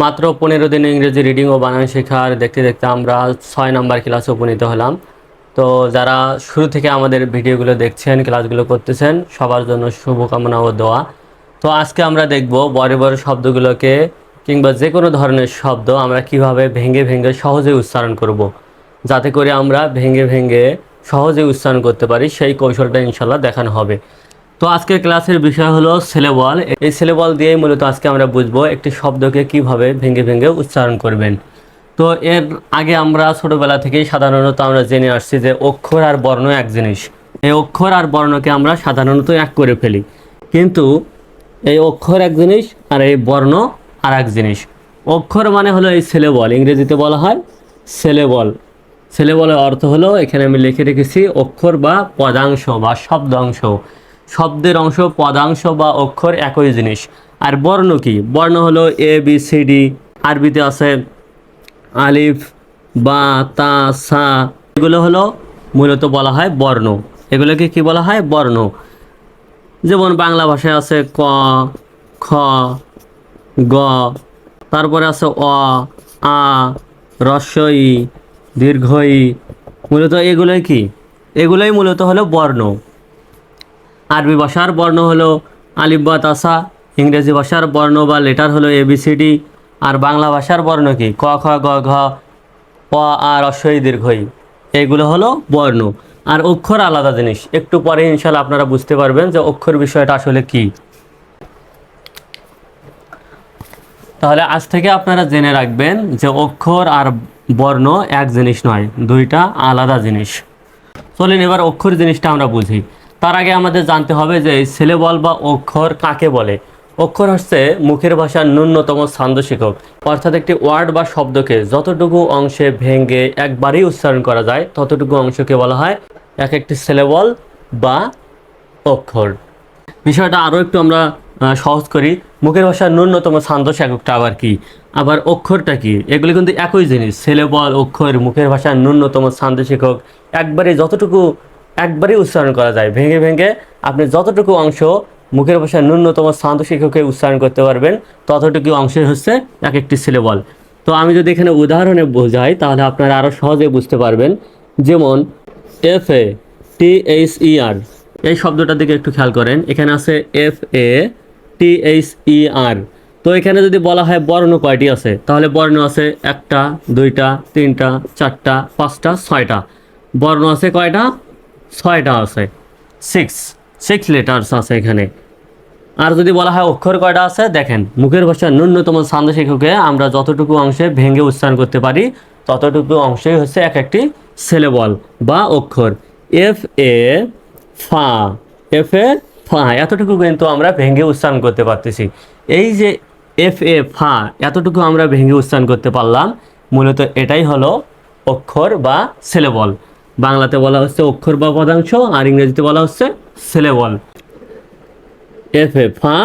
মাত্র পনেরো দিন ইংরেজি রিডিং ও বানান শেখার দেখতে দেখতে আমরা ছয় নাম্বার ক্লাসে উপনীত হলাম। তো যারা শুরু থেকে আমাদের ভিডিওগুলো দেখছেন ক্লাসগুলো করতেছেন, সবার জন্য শুভকামনা ও দোয়া। তো আজকে আমরা দেখব বড় বড় শব্দগুলোকে কিংবা যে কোনো ধরনের শব্দ আমরা কীভাবে ভেঙে ভেঙে সহজে উচ্চারণ করব। যাতে করে আমরা ভেঙে ভেঙে সহজে উচ্চারণ করতে পারি, সেই কৌশলটা ইনশাল্লাহ দেখানো হবে। তো আজকের ক্লাসের বিষয় হলো সেলেবল এই সেলেবল দিয়েই মূলত আজকে আমরা বুঝব একটি শব্দকে কীভাবে ভেঙে ভেঙে উচ্চারণ করবেন। তো এর আগে আমরা ছোটোবেলা থেকেই সাধারণত আমরা জেনে আসছি যে অক্ষর আর বর্ণ এক জিনিস। এই অক্ষর আর বর্ণকে আমরা সাধারণত এক করে ফেলি। কিন্তু এই অক্ষর এক জিনিস আর এই বর্ণ আর এক জিনিস। অক্ষর মানে হলো এই সেলেবল ইংরেজিতে বলা হয় সেলেবল সেলেবলের অর্থ হলো, এখানে আমি লিখে রেখেছি অক্ষর বা পদাংশ বা শব্দাংশ। শব্দের অংশ, পদাংশ বা অক্ষর একই জিনিস। আর বর্ণ কি? বর্ণ হলো এ বি সি ডি আরবিতে আছে আলিফ, বা, তা, সা। এগুলো হলো মূলত বলা হয় বর্ণ। এগুলোকে কি বলা হয়? বর্ণ। যেমন বাংলা ভাষায় আছে ক, খ, গ। তারপরে আছে অ, আ রস্বই দীর্ঘই। মূলত এগুলোই কি? এগুলোই মূলত হলো বর্ণ। আরবি ভাষার বর্ণ হলো আলিফ বা তাসা, ইংরেজি ভাষার বর্ণ বা লেটার হলো এবিসিডি আর বাংলা ভাষার বর্ণ কি? ক, খ, গ, ঘ, প আর অশ্বই দীর্ঘই এগুলো হলো বর্ণ। আর অক্ষর আলাদা জিনিস। একটু পরে ইনশাল্লাহ আপনারা বুঝতে পারবেন যে অক্ষর বিষয়টা আসলে কি। তাহলে আজ থেকে আপনারা জেনে রাখবেন যে অক্ষর আর বর্ণ এক জিনিস নয়, দুইটা আলাদা জিনিস। চলেন এবার অক্ষর জিনিসটা আমরা বুঝি। তার আগে আমাদের জানতে হবে যে সিলেবল বা অক্ষর কাকে বলে? অক্ষর হচ্ছে মুখের ভাষার ন্যূনতম ছন্দ শিক্ষক অর্থাৎ একটি ওয়ার্ড বা শব্দকে যতটুকু অংশে ভেঙে একবারেই উচ্চারণ করা যায়, ততটুকু অংশকে বলা হয় এক একটি সিলেবল বা অক্ষর। বিষয়টা আরও একটু আমরা সহজ করি। মুখের ভাষার ন্যূনতম ছান্দস এককটা আবার কি? আবার অক্ষরটা কি? এগুলি কিন্তু একই জিনিস। সিলেবল, অক্ষর, মুখের ভাষার ন্যূনতম ছান্দস একক একবারে যতটুকু একবারেই উচ্চারণ করা যায়। ভেঙে ভেঙে আপনি যতটুকু অংশ মুখের ভাষার ন্যূনতম ছান্দস শিক্ষকে উচ্চারণ করতে পারবেন, ততটুকু অংশই হচ্ছে এক একটি সিলেবল তো আমি যদি এখানে উদাহরণে বোঝাই, তাহলে আপনারা আরও সহজে বুঝতে পারবেন। যেমন এফ এ টি এইচ ই আর এই শব্দটার দিকে একটু খেয়াল করেন। এখানে আছে এফ এ টি এইচ ই আর তো এখানে যদি বলা হয় বর্ণ কয়টি আছে, তাহলে বর্ণ আছে একটা, দুইটা, তিনটা, চারটা, পাঁচটা, ছয়টা। বর্ণ আছে কয়টা? ছয়টা আছে। সিক্স সিক্স লেটার্স আছে এখানে। আর যদি বলা হয় অক্ষর কয়টা আছে, দেখেন, মুখের ভাষার ন্যূনতম ছন্দ শিক্ষকে আমরা যতটুকু অংশে ভেঙে উচ্চারণ করতে পারি, ততটুকু অংশই হচ্ছে এক একটি সেলেবল বা অক্ষর। এফ এ ফা এফ এ ফা, এতটুকু কিন্তু আমরা ভেঙে উচ্চারণ করতে পারতেছি। এই যে এফ এ ফা, এতটুকু আমরা ভেঙে উচ্চারণ করতে পারলাম, মূলত এটাই হলো অক্ষর বা সেলেবল বাংলাতে বলা হচ্ছে অক্ষর বা পদাংশ, আর ইংরেজিতে বলা হচ্ছে সিলেবল এফ এ ফা,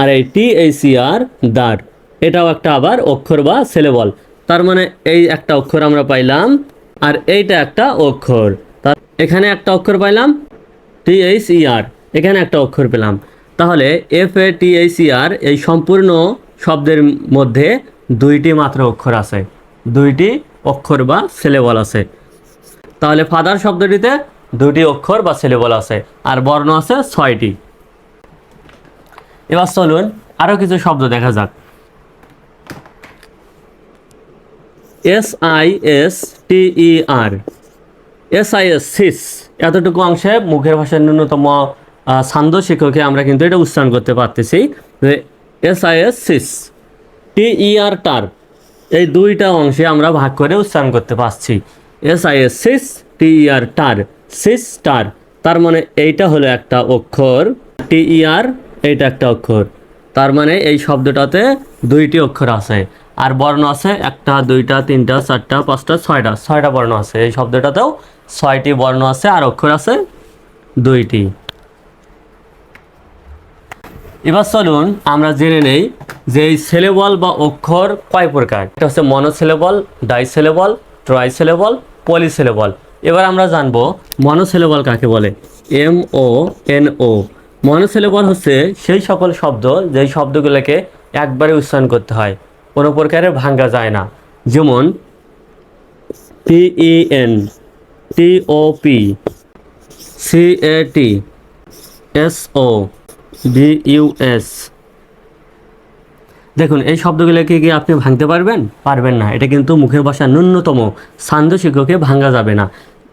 আর এই টি এই সি আর দার এটাও একটা আবার অক্ষর বা সিলেবল তার মানে এই একটা অক্ষর আমরা পাইলাম, আর এইটা একটা অক্ষর। তার এখানে একটা অক্ষর পাইলাম টি এইচ ই আর এখানে একটা অক্ষর পেলাম। তাহলে এফ এ টি এইচ ই আর এই সম্পূর্ণ শব্দের মধ্যে দুইটি মাত্র অক্ষর আছে। দুইটি অক্ষর বা সিলেবল আছে। তাহলে ফাদার শব্দটিতে দুটি অক্ষর বা সিলেবল আছে, আর বর্ণ আছে ছয়টি। এবার চলুন আরও কিছু শব্দ দেখা যাক। S I S T E R S I S sis এতটুকু অংশে মুখের ভাষার ন্যূনতম ছান্দ শিক্ষকে আমরা কিন্তু এটা উচ্চারণ করতে পারতেছি, যে S I S sis T E R ter. এই দুইটা অংশে আমরা ভাগ করে উচ্চারণ করতে পারছি। S I S sis T R ter sis ter তার মানে এইটা হলো একটা অক্ষর টি আর এইটা একটা অক্ষর তার মানে এই শব্দটাতে দুইটি অক্ষর আছে, আর বর্ণ আছে একটা, দুইটা, তিনটা, চারটা, পাঁচটা, ছয়টা ছয়টা বর্ণ আছে, এই শব্দটাতেও ছয়টি বর্ণ আছে, আর অক্ষর আছে দুইটি। এবার চলুন আমরা জেনে নেই যে এই সেলেবল বা অক্ষর কয় প্রকার। এটা হচ্ছে মনোসেলেবল ডাইসেলেবল ট্রাইসেলেবল পলিসেলেবল। এবার আমরা জানব মনোসেলেবল কাকে বলে? M O N O. মনোসেলেবল হচ্ছে সেই সকল শব্দ, যেই শব্দগুলোকে একবারে উচ্চারণ করতে হয়। কোনো প্রকারে ভাঙ্গা যায় না। যেমন P E N T O P C A T S O B U S দেখুন, এই শব্দগুলোকে কি আপনি ভাঙতে পারবেন? পারবেন না। এটা কিন্তু মুখের ভাষা ন্যূনতম ছান্দ শিক্ষকে ভাঙা যাবে না।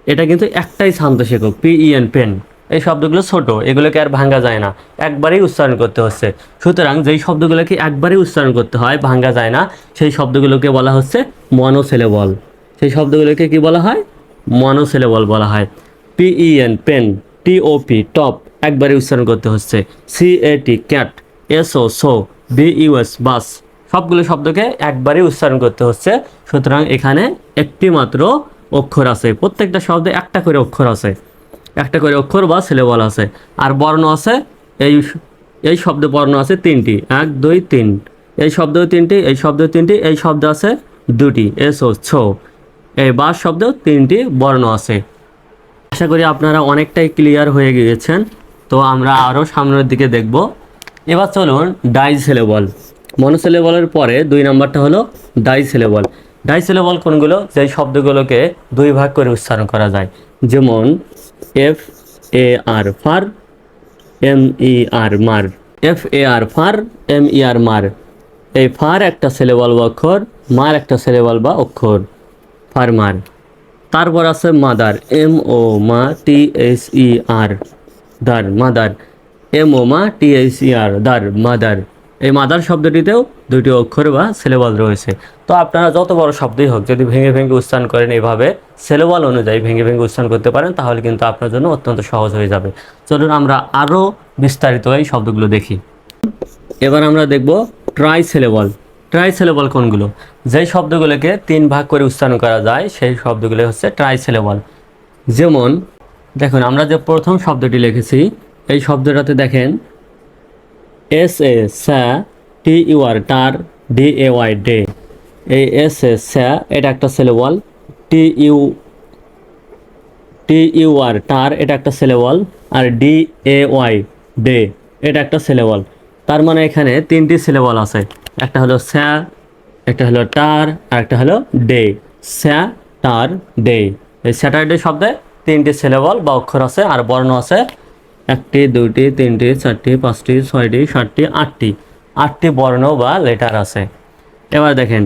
এটা কিন্তু একটাই ছান্দ শিক্ষক পিইএন পেন এই শব্দগুলো ছোট, এগুলোকে আর ভাঙা যায় না। একবারেই উচ্চারণ করতে হচ্ছে। সুতরাং যেই শব্দগুলোকে একবারেই উচ্চারণ করতে হয়, ভাঙা যায় না। সেই শব্দগুলোকে বলা হচ্ছে মনোসেলেবল সেই শব্দগুলোকে কি বলা হয়? মনোসেলেবল বলা হয়। পিইএন পেন টিওপি টপ একবারে উচ্চারণ করতে হচ্ছে। C A T cat S O so B U S bus সবগুলো শব্দকে একবারে উচ্চারণ করতে হচ্ছে। সুতরাং এখানে একটি মাত্র অক্ষর আছে। প্রত্যেকটা শব্দে একটা করে অক্ষর আছে। একটা করে অক্ষর বা সিলেবল আছে। আর বর্ণ আছে, এই এই শব্দ বর্ণ আছে তিনটি। এক, দুই, তিন। এই শব্দ তিনটি, এই শব্দ তিনটি, এই শব্দ আছে দুটি। এসো ছো এই বাস শব্দ তিনটি বর্ণ আছে। আশা করি আপনারা অনেকটাই ক্লিয়ার হয়ে গিয়েছেন। তো আমরা আরও সামনের দিকে দেখব। এবার চলুন ডাই সিলেবল। মনোসিলেবলের পরে দুই নাম্বারটা হলো ডাই সিলেবল। ডাই সিলেবল কোনগুলো? যেই শব্দগুলোকে দুই ভাগ করে উচ্চারণ করা যায়। যেমন F A R far, M E R mer. F A R far, M E R mer. এই ফার একটা সিলেবল বা অক্ষর, মার একটা সিলেবল বা অক্ষর। ফার, মার। তারপর আছে মাদার, এম ও মা টি এস ই আর। দার, মাদার। এম ও মা টি আর দার মাদার এই মাদার শব্দটিতেও দুটি অক্ষর বা সিলেবল রয়েছে। তো আপনারা যত বড় শব্দই হোক, যদি ভেঙে ভেঙে উচ্চারণ করেন এভাবে সিলেবল অনুযায়ী ভেঙে ভেঙে উচ্চারণ করতে পারেন, তাহলে কিন্তু আপনার জন্য অত্যন্ত সহজ হয়ে যাবে। চলুন আমরা আরও বিস্তারিত এই শব্দগুলো দেখি। এবার আমরা দেখব ট্রাই সিলেবল ট্রাই সিলেবল কোনগুলো? যেই শব্দগুলোকে তিন ভাগ করে উচ্চারণ করা যায়, সেই শব্দগুলো হচ্ছে ট্রাই সিলেবল যেমন, দেখুন, আমরা যে প্রথম শব্দটি লিখেছি এই শব্দটাতে দেখেন S A স্যা T U R tur D A Y day এই এস এ স্যা এটা একটা syllable T U T U R tur এটা একটা সিলেবল আর ডি এ ওয়াই ডে এটা একটা সিলেবল তার মানে এখানে তিনটি সিলেবল আছে, একটা হলো স্যা একটা হলো টার আর একটা হলো ডে স্যা টার ডে এই স্যাটারডে শব্দে তিনটি সিলেবল বা অক্ষর আছে, আর বর্ণ আছে একটি, দুইটি, তিনটি, চারটি, পাঁচটি, ছয়টি, সাতটি, আটটি। আটটি বর্ণ বা লেটার আছে। এবার দেখেন।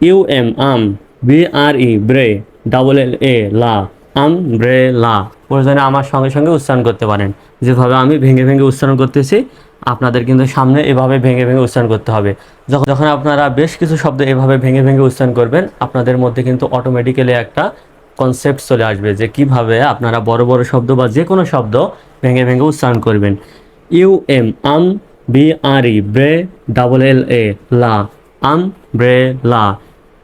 U M um B R E, bre, double L A, la, um, bre, লা। প্রয়োজনে আমার সঙ্গে সঙ্গে উচ্চারণ করতে পারেন। যেভাবে আমি ভেঙে ভেঙে উচ্চারণ করতেছি, আপনাদের কিন্তু সামনে এভাবে ভেঙে ভেঙে উচ্চারণ করতে হবে। যখন যখন আপনারা বেশ কিছু শব্দ এভাবে ভেঙে ভেঙে উচ্চারণ করবেন, আপনাদের মধ্যে কিন্তু অটোমেটিক্যালি একটা কনসেপ্ট চলে আসবে যে কীভাবে আপনারা বড় বড় শব্দ বা যে কোনো শব্দ ভেঙে ভেঙে উচ্চারণ করবেন। U M um B R E bre double L A la. Um bre লা।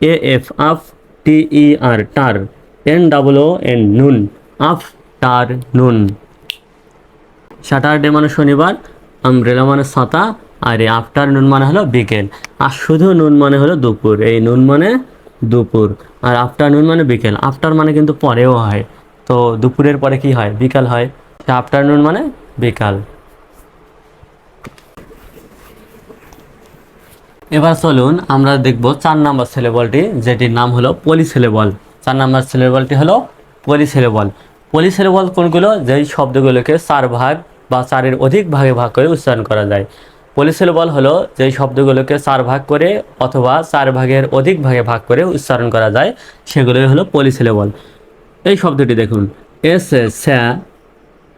এ এফ আফ টি ই আর টার। এন ডাবল ও এন নুন। আফ টার নুন। স্যাটারডে মানে শনিবার, আমব্রেলা মানে ছাতা আর এই আফটার নুন মানে হলো বিকেল। আর শুধু নুন মানে হলো দুপুর। এই নুন মানে দুপুর। আর আফটার নুন মানে বিকেল। আফটার মানে কিন্তু পরেও হয়। তো দুপুরের পরে কি হয়? বিকাল হয়। আফটারনুন মানে বিকাল। এবার চলুন আমরা দেখব চার নাম্বার সিলেবলটি যেটির নাম হলো পলিসিলেবল চার নাম্বার সিলেবলটি হলো পলিসিলেবল পলিসিলেবল কোনগুলো? যেই শব্দগুলোকে চার ভাগ বা চারের অধিক ভাগে ভাগ করে উচ্চারণ করা যায়। পলিসিলেবল হলো যেই শব্দগুলোকে চার ভাগ করে অথবা চার ভাগের অধিক ভাগে ভাগ করে উচ্চারণ করা যায়, সেগুলোই হলো পলিসিলেবল এই শব্দটি দেখুন। S A স্যা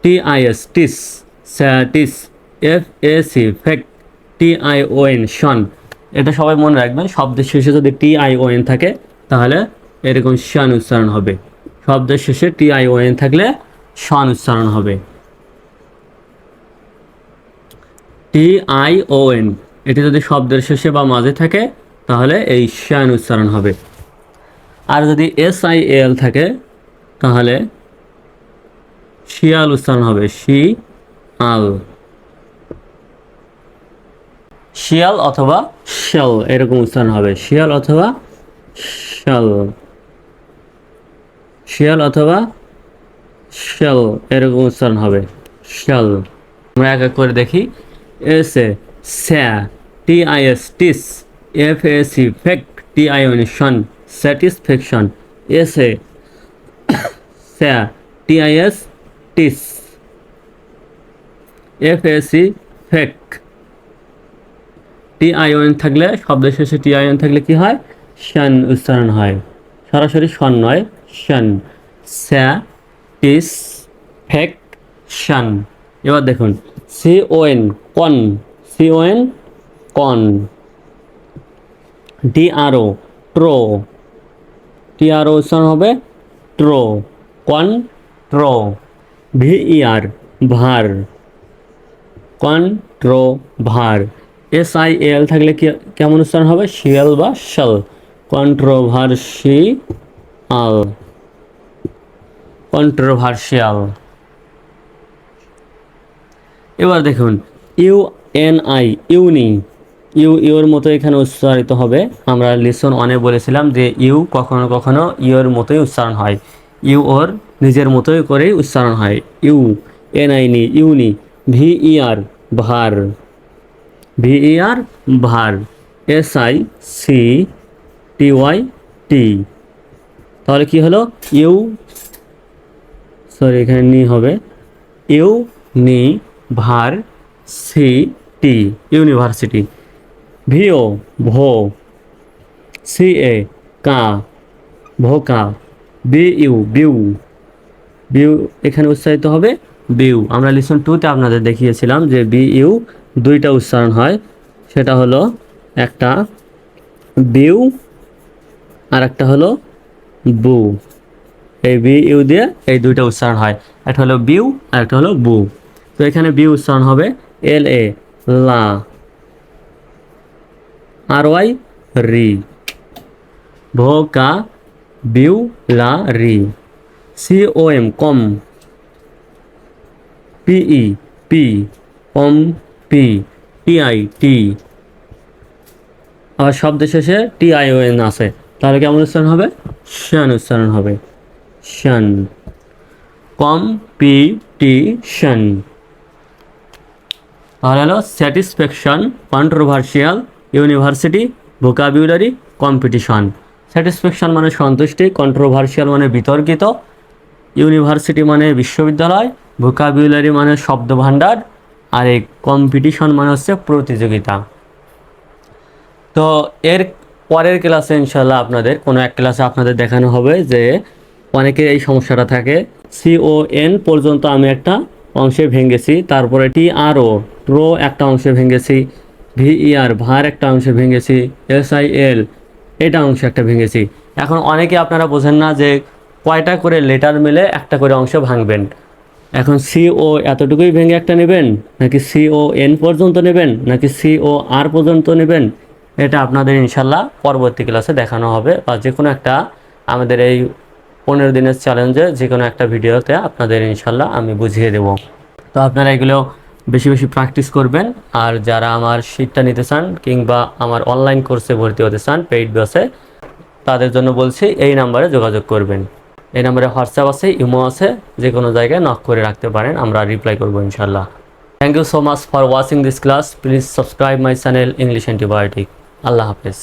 T I S tis satis F A C fac T I O N tion এটা সবাই মনে রাখবেন, শব্দের শেষে যদি টি আই ও এন থাকে, তাহলে এরকম শান উচ্চারণ হবে। শব্দের শেষে টি আই ও এন থাকলে শান উচ্চারণ হবে। টি আই ও এন এটি যদি শব্দের শেষে বা মাঝে থাকে, তাহলে এই শান উচ্চারণ হবে। আর যদি এস আই এল থাকে, তাহলে শিয়াল উচ্চারণ হবে শি আল শিয়াল অথবা শেল, এরকম উচ্চারণ হবে, শিয়াল অথবা শেল। শিয়াল অথবা শেল, এরকম উচ্চারণ হবে, শেল। আমরা এক এক করে দেখি। S A sa T I S tis F A C fac T I N tion satisfaction S A sa T I S tis F A C fac T I N থাকলে শব্দের শেষে টি I N থাকলে কি হয় শান উচ্চারণ হয় সরাসরি শন নয় শান স্যা টিস ফেক শান এবার দেখুন C O N con C O N con D R O tro T R O উচ্চারণ হবে ট্রো কন ট্রো ভি ই আর ভার কন ট্রো ভার এস আই এল থাকলে কেমন উচ্চারণ হবে? শিয়াল বা শাল কন্ট্রোভার্সিয়াল কন্ট্রোভার্সিয়াল। এবার দেখুন, U N I uni U, your মতো এখানে উচ্চারিত হবে। আমরা লিসন অনে বলেছিলাম যে ইউ কখনো কখনো ইউর মতোই উচ্চারণ হয়। ইউ ওর নিজের মতোই করেই উচ্চারণ হয়। ইউ, এন আই নি ইউনি ভি ই আর, ভার। V E R, ver. S I C T Y T. তাহলে কি হলো? ইউ, সরি, এখানে নি হবে। ইউ নি ভার সি টি, ইউনিভার্সিটি। ভিও, ভো। সি এ, কা। ভোকা বি ইউ, বিউ। বিউ এখানে উচ্চারিত হবে বিউ। আমরা লিসন টুতে আপনাদের দেখিয়েছিলাম যে বি ইউ দুইটা উচ্চারণ হয়। সেটা হলো একটা বিউ আর একটা হলো বু। এই বি ইউ দিয়ে এই দুইটা উচ্চারণ হয়। একটা হলো বিউ আর একটা হলো বু। তো এখানে বি উচ্চারণ হবে এল এ লা আর ওয়াই রি vocabulary C O M com P E pe com P T I ti আবার শব্দের শেষে টি আই ও এন আছে। তাহলে কেমন উচ্চারণ হবে? শান উচ্চারণ হবে। শান কম্পিটিশন তাহলে হলো satisfaction controversial university vocabulary competition satisfaction মানে সন্তুষ্টি কন্ট্রোভার্সিয়াল মানে বিতর্কিত ইউনিভার্সিটি মানে বিশ্ববিদ্যালয় ভোকাবিউলারি মানে শব্দ ভাণ্ডার আর এই কম্পিটিশন মানে হচ্ছে প্রতিযোগিতা। তো এর পরের ক্লাসে ইনশাল্লাহ আপনাদের, কোনো এক ক্লাসে আপনাদের দেখানো হবে যে অনেকের এই সমস্যাটা থাকে। সি ও এন পর্যন্ত আমি একটা অংশে ভেঙেছি, তারপরে টি আর ও একটা অংশে ভেঙেছি ভি ই আর ভার একটা অংশে ভেঙেছি এস আই এল এটা অংশ একটা ভেঙেছি। এখন অনেকে আপনারা বোঝেন না যে কয়টা করে লেটার মিলে একটা করে অংশ ভাঙবেন। এখন সি ও এতটুকুই ভেঙে একটা নেবেন, নাকি সি ও এন পর্যন্ত নেবেন, নাকি সি ও আর পর্যন্ত নেবেন, এটা আপনাদের ইনশাল্লাহ পরবর্তী ক্লাসে দেখানো হবে বা যে কোনো একটা আমাদের এই পনেরো দিনের চ্যালেঞ্জে যে কোনো একটা ভিডিওতে আপনাদের ইনশাল্লাহ আমি বুঝিয়ে দেব। তো আপনারা এগুলো বেশি বেশি প্র্যাকটিস করবেন। আর যারা আমার শীটটা নিতে চান কিংবা আমার অনলাইন কোর্সে ভর্তি হতে চান পেইড বাসে তাদের জন্য বলছি এই নাম্বারে যোগাযোগ করবেন। এই নাম্বারে হোয়াটসঅ্যাপ আছে ইমো আছে যে কোনো জায়গায় নক করে রাখতে পারেন, আমরা রিপ্লাই করব ইনশাল্লাহ thank you so much for watching this class please subscribe my channel English antibiotic আল্লাহ হাফেজ।